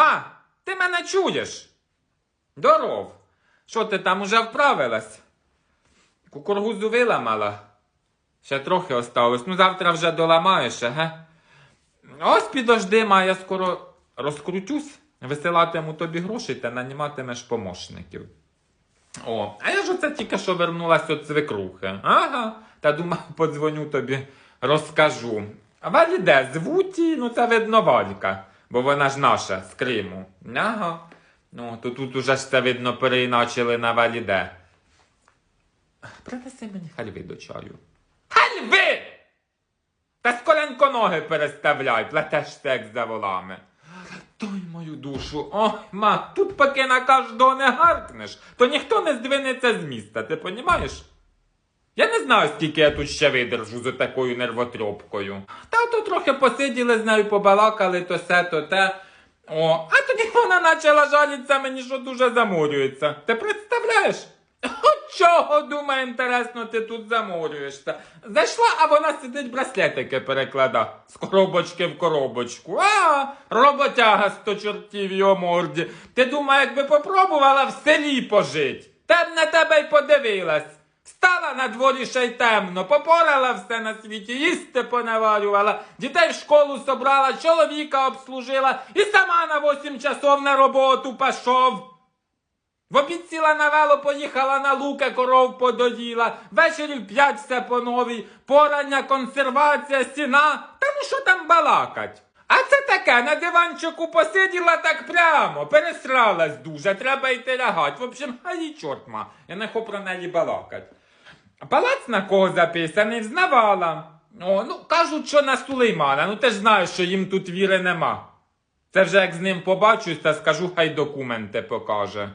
ма, ти мене чуєш? Здоров. Що ти там уже вправилась? Кукургузу виламала. Ще трохи осталось. Ну завтра вже доламаєш, ге? Ось підожди, ма, я скоро розкрутюсь, висилатиму тобі гроші та наніматимеш помощників. О, а я ж оце тільки що вернулась від свекрухи. Ага. Та думав, подзвоню тобі, розкажу. А Валі де? Звуть її? Ну це видно Валька, бо вона ж наша з Криму. Ага. Ну, то тут уже ж це видно переіначили на Валі де. Принеси мені хальви до чаю. Хальви! Та з коленко ноги переставляй, плетеш текст за волами. Той мою душу, ой, ма, тут поки на кожного не гаркнеш, то ніхто не здвинеться з міста, ти понімаєш? Знаю, скільки я тут ще видержу за такою нервотрьопкою. Та то трохи посиділи з нею, побалакали, то се, то те. О, а тоді вона почала жалітися мені, що дуже заморюється. Ти представляєш? Чого, думаю, інтересно, ти тут заморюєшся. Зайшла, а вона сидить браслетики переклада з коробочки в коробочку. А, роботяга сто чортів його морді. Ти думаю, якби попробувала в селі пожить. Та б на тебе й подивилась. Стала на дворі ще й темно, попорала все на світі, їсти понаварювала, дітей в школу собрала, чоловіка обслужила і сама на 8 часов на роботу пішов. В обід сіла на вело, поїхала на луки, коров подоїла, ввечері в п'ять все по новій, порання, консервація, стіна. Та ну що там балакать? А це таке, на диванчику посиділа так прямо, пересралась дуже, треба йти лягать. В общем, а їй чорт ма, я не хочу про неї балакать. Палац на кого записаний, взнавала. О, ну кажуть, що на Сулеймана, ну ти ж знаєш, що їм тут віри нема. Це вже як з ним побачусь, та скажу, хай документи покаже.